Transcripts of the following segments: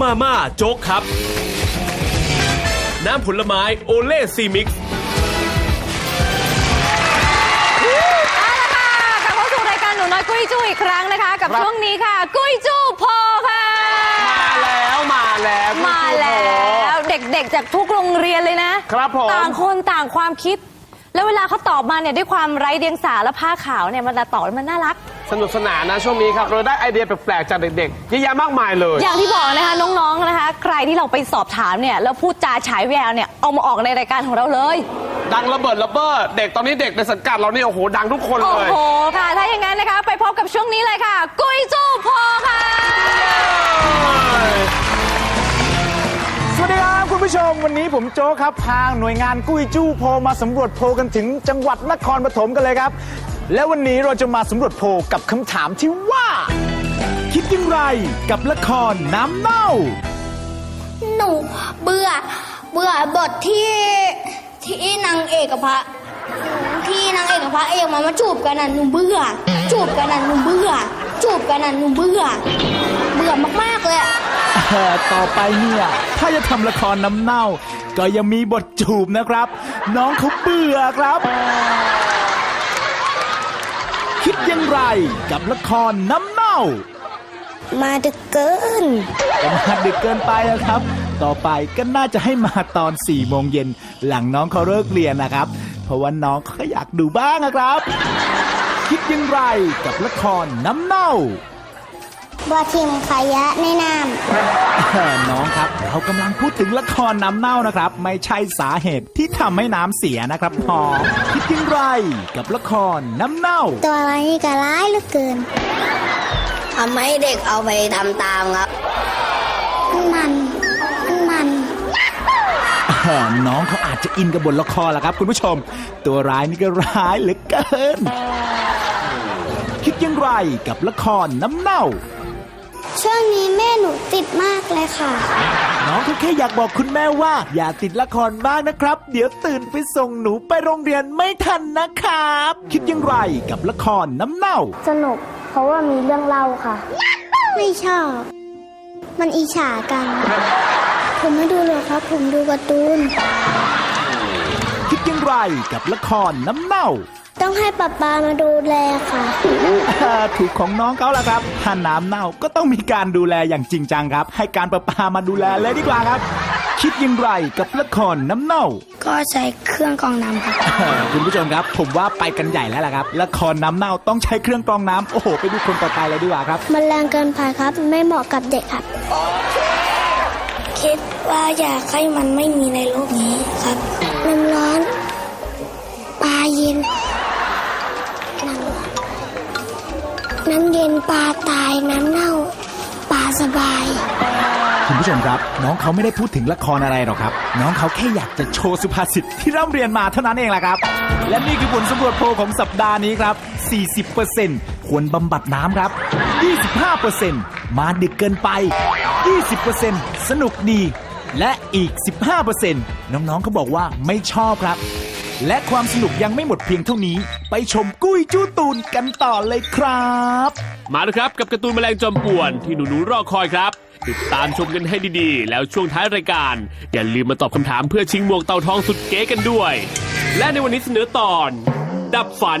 มาม่าโจ๊กครับ น้ำผลไม้โอเล่ซีมิกซ์กลับเข้าสู่รายการหนูน้อยกุ้ยจู้อีกครั้งนะคะ กับครับ ช่วงนี้ค่ะ กุ้ยจู้พอค่ะ มาแล้วมาแล้วมาแล้วเด็กๆจากทุกโรงเรียนเลยนะครับผม ต่างคนต่างความคิด แล้วเวลาเขาตอบมาเนี่ยด้วยความไร้เดียงสาและผ้าขาวเนี่ยมันจะตอบแล้วมันน่ารัก สนุกสนานนะช่วงนี้ครับ เราได้ไอเดียแปลกๆจากเด็กๆเยอะแยะมากมายเลย อย่างที่บอกนะคะน้องๆนะคะ ใครที่เราไปสอบถามเนี่ยแล้วพูดจาฉายแววเนี่ยเอามาออกในรายการของเราเลย ดังระเบิดระเบ้อเด็กตอนนี้เด็กในสังกัดเราเนี่ยโอ้โหดังทุกคนโอ้เลย โหค่ะ ถ้าอย่างนั้นนะคะ ไปพบกับช่วงนี้เลยค่ะ กุ้ยจู้พอค่ะ สวัสดีครับคุณผู้ชมวันนี้ผมโจ๊กครับ ทางหน่วยงานกุ้ยจู้โพลมาสำรวจโพลกันถึงจังหวัดนครปฐมกันเลยครับ และวันนี้เราจะมาสำรวจโพลกับคำถามที่ว่า คิดอยังไรกับละครน้ำเน่า หนูเบื่อ เบื่อบทที่ที่นางเอกกับพระที่นางเอกกับพระเอกมามาจูบกันน่ะหนูเบื่อ จูบกันน่ะหนูเบื่อ จูบกันน่ะหนูเบื่อ เบื่อมากๆเลยอะเอ่อต่อไปเนี่ย ถ้าจะทำละครน้ำเน่า ก็ยังมีบทจูบนะครับ น้องเขาเบื่อครับ คิดอยังไรกับละครน้ำเน่า มาดึกเกินก็มาดึกเกินไปแล้วครับ ต่อไปก็น่าจะให้มาตอน4ี่โมงเย็นหลังน้องเขาเลิกเรียนนะครับ เพราะว่าน้องเขาก็อยากดูบ้างนะครับ คิดอยังไรกับละครน้ำเน่า บัวทิมขยะในน้เอ่อน้องครับ เรากำลังพูดถึงละครน้ำเน่านะครับ ไม่ใช่สาเหตุที่ทำให้น้ำเสียนะครับพอคิดอยังไรกับละครน้ำเน่าำตัวอะไรนี่ก็ร้ายเหลือเกิน ทำให้เด็กเอาไปทำตามครับ มันมันมันเอ่อน้องเขาอาจจะอินกับบทละครละครับ คุณผู้ชม ตัวร้ายนี่ก็ร้ายเหลือเกิน คิดอยังไรกับละครน้ำเน่า ช่วงนี้แม่หนูติดมากเลยค่ะ น้องเขาแค่อยากบอกคุณแม่ว่า อย่าติดละครบ้างนะครับ เดี๋ยวตื่นไปส่งหนูไปโรงเรียนไม่ทันนะครับ คิดอยังไรกับละครน้ำเน่า สนุก เพราะว่ามีเรื่องเล่าค่ะ ไม่ชอบ มันอิจฉากัน ผมไม่ดูหรอกครับ ผมดูการ์ตูน คิดอยังไรกับละครน้ำเน่า ต้องให้ป๊าป๊ามาดูแลค่ะ อ่าถูกของน้องเขาละครับ ถ้าน้ำเน่าก็ต้องมีการดูแลอย่างจริงจังครับ ให้การประปามาดูแลเลยดีกว่าครับ คิดอยังไรกับละครน้ำเน่า ก็ใช้เครื่องกรองน้ำค่ะคุณผู้ชมครับ ผมว่าไปกันใหญ่แล้วล่ะครับ ละครน้ำเน่าต้องใช้เครื่องกรองน้ำโอ้โห ไปดูคนต่อไปเลยดีกว่าครับ มันแรงเกินไปครับ ไม่เหมาะกับเด็กครับ คิดว่าอยากให้มันไม่มีในโลกนี้ครับ น้ำร้อนปลาเย็นน้ น้ำเย็นปลาตายน้ำเน่าปลาสบาย คุณผู้ชมครับ น้องเขาไม่ได้พูดถึงละครอะไรหรอกครับ น้องเขาแค่อยากจะโชว์สุภาษิตที่ร่ำเรียนมาเท่านั้นเองแหละครับ และนี่คือผลสำรวจโพลของสัปดาห์นี้ครับ 40%ควรบำบัดน้ำครับ 25%มาดึกเกินไป 20%สนุกดี และอีก 15%น้องๆเขาบอกว่าไม่ชอบครับ และความสนุกยังไม่หมดเพียงเท่านี้ ไปชมกุ้ยจู้ตูนกันต่อเลยครับ มาแล้วครับกับการ์ตูนแมลงจอมป่วนที่หนูๆรอคอยครับ ติดตามชมกันให้ดีๆ แล้วช่วงท้ายรายการ อย่าลืมมาตอบคำถามเพื่อชิงหมวกเต่าทองสุดเก๋กันด้วย และในวันนี้เสนอตอน ดับฝัน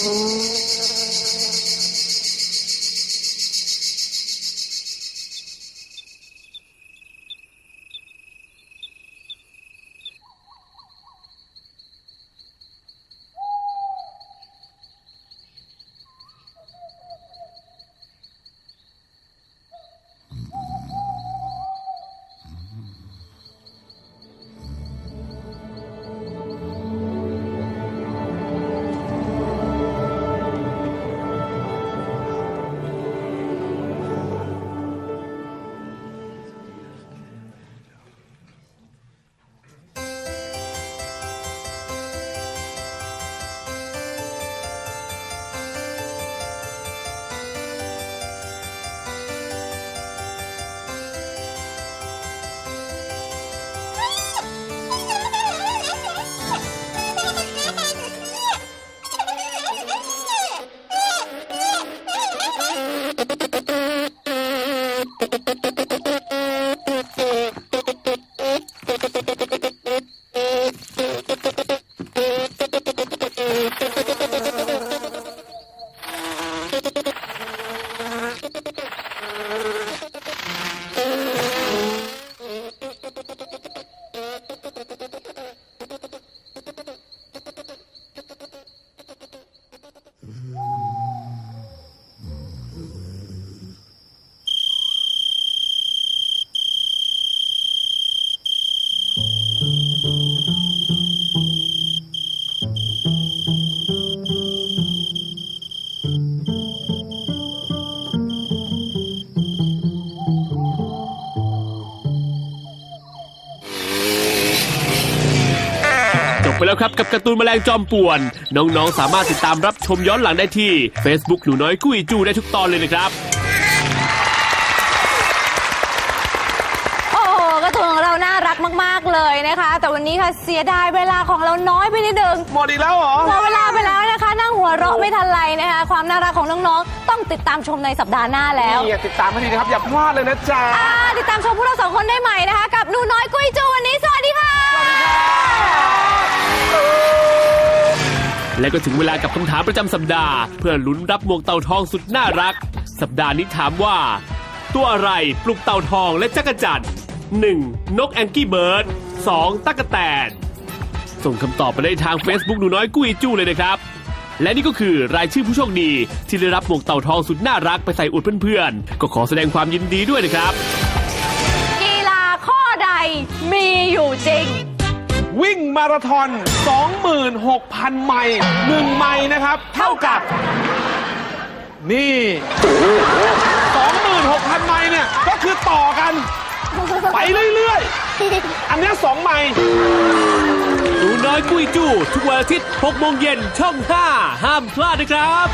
Oh. ไปแล้วครับ กับการ์ตูนแมลงจอมป่วน น้องๆ สามารถติดตามรับชมย้อนหลังได้ที่ Facebook หนูน้อยกุ้ยจูได้ทุกตอนเลยนะครับโอ้โหการ์ตูนของเราน่ารักมาก ๆ เลยนะคะ แต่วันนี้ค่ะเสียดายเวลาของเราน้อยไปนิดนึง หมดอีกแล้วเหรอ หมดเวลาไปแล้วนะคะ นั่งหัวเราะไม่ทันไรนะคะ ความน่ารักของน้องๆ ต้องติดตามชมในสัปดาห์หน้าแล้วนี่ติดตามให้ดีนะครับ อย่าพลาดเลยนะจ๊ะ อ่าติดตามชมพวกเราสองคนได้ใหม่นะคะ กับหนูน้อยกุ้ยจูวันนี้ส และก็ถึงเวลากับคำถามประจำสัปดาห์ เพื่อลุ้นรับหมวกเต่าทองสุดน่ารัก สัปดาห์นี้ถามว่า ตัวอะไรปลุกเต่าทองและจักรจั่น 1. นกแองกี้เบิร์ด 2. ตั๊กแตน ส่งคำตอบไปได้ทาง Facebook หนูน้อยกุ้ยจู้เลยนะครับ และนี่ก็คือรายชื่อผู้โชคดี ที่ได้รับหมวกเต่าทองสุดน่ารักไปใส่อวดเพื่อนๆ ก็ขอแสดงความยินดีด้วยนะครับ วิ่งมาราธอน 26,000 ไมล์1ไมล์นะครับ เท่ากับ นี่ 26,000 ไมล์เนี่ย ก็คือต่อกัน ไปเรื่อยๆ อันเนี้ย2ไมล์หนูน้อยกุ้ยจู้ทุกวันอาทิตย์6โมงเย็นช่อง 5 ห้ามพลาดนะครับ